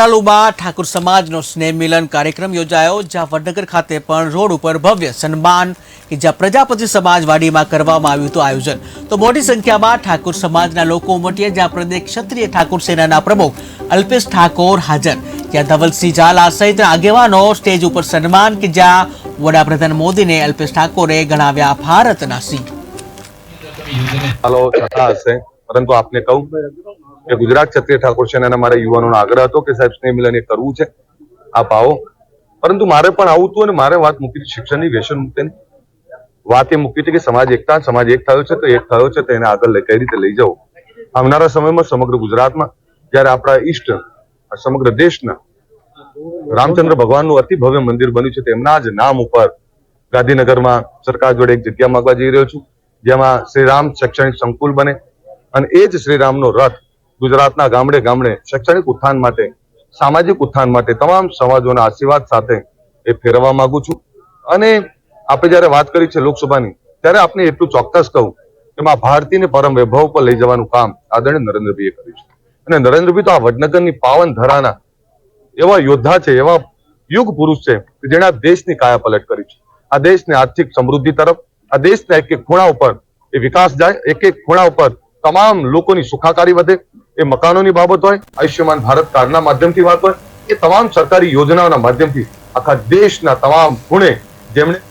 તાલુમાં ઠાકુર સમાજનો સ્નેહ મિલન કાર્યક્રમ યોજાયો, જ્યાં વડનગર ખાતે પણ રોડ ઉપર ભવ્ય સન્માન કે જ્યાં પ્રજાપતિ સમાજવાડીમાં કરવામાં આવ્યું હતું આયોજન. તો મોટી સંખ્યામાં ઠાકુર સમાજના લોકો ઉમટ્યા, જ્યાં પ્રદેશ ક્ષત્રિય ઠાકુર સેનાના પ્રમુખ અલ્પેશ ઠાકોર હાજર. જ્યાં ધવલસિંહ ઝાલા સહિતના આગેવાનો સ્ટેજ ઉપર સન્માન કે જ્યાં વડાપ્રધાન મોદીને અલ્પેશ ઠાકોરે ગણાવ્યા ભારતના સિંહ. પરંતુ આપને કહું કે ગુજરાત ક્ષત્રિય ઠાકોર સેનાના મારા યુવાનોનો આગ્રહ હતો કે સાહેબ સ્નેહ મિલન એ કરવું છે. આપ આવો. પરંતુ મારે પણ આવું હતું અને મારે વાત મૂકી હતી, શિક્ષણની વ્યસન મુક્તિની વાત એ મૂકી હતી કે સમાજ એકતા, સમાજ એક થયો છે, તો એક થયો છે, તો એને આગળ કઈ રીતે લઈ જવો? આવનારા સમયમાં સમગ્ર ગુજરાતમાં જ્યારે આપણા ઈષ્ટ સમગ્ર દેશના રામચંદ્ર ભગવાનનું અતિ ભવ્ય મંદિર બન્યું છે તેમના જ નામ ઉપર ગાંધીનગરમાં સરકાર જોડે એક જગ્યા માંગવા જઈ રહ્યો છું, જેમાં શ્રી રામ શૈક્ષણિક સંકુલ બને. અને એ જ શ્રીરામનો રથ ગુજરાતના ગામડે ગામડે શૈક્ષણિક ઉત્થાન માટે, સામાજિક ઉત્થાન માટે તમામ સમાજોના આશીર્વાદ સાથે એ ફેરવવા માંગુ છું. અને આપણે જયારે વાત કરી છે લોકસભાની, ત્યારે આપને એટલું ચોક્કસ કહું કે માં ભારતીને પરમ વૈભવ પર લઈ જવાનું કામ આદરણીય નરેન્દ્રભાઈએ કર્યું છે. અને નરેન્દ્રભાઈ તો આ વડનગરની પાવન ધરાના એવા યોદ્ધા છે, એવા યુગ પુરુષ છે કે જેણે આ દેશની કાયા પલટ કરી છે. આ દેશને આર્થિક સમૃદ્ધિ તરફ, આ દેશના એક એક ખૂણા ઉપર એ વિકાસ જાય, એક એક ખૂણા ઉપર તમામ લોકોની સુખાકારી વધે, એ મકાનોની બાબત હોય, આયુષ્યમાન ભારત કાર્ડના માધ્યમથી વાત હોય, એ તમામ સરકારી યોજનાઓના માધ્યમથી આખા દેશના તમામ ખૂણે જેમણે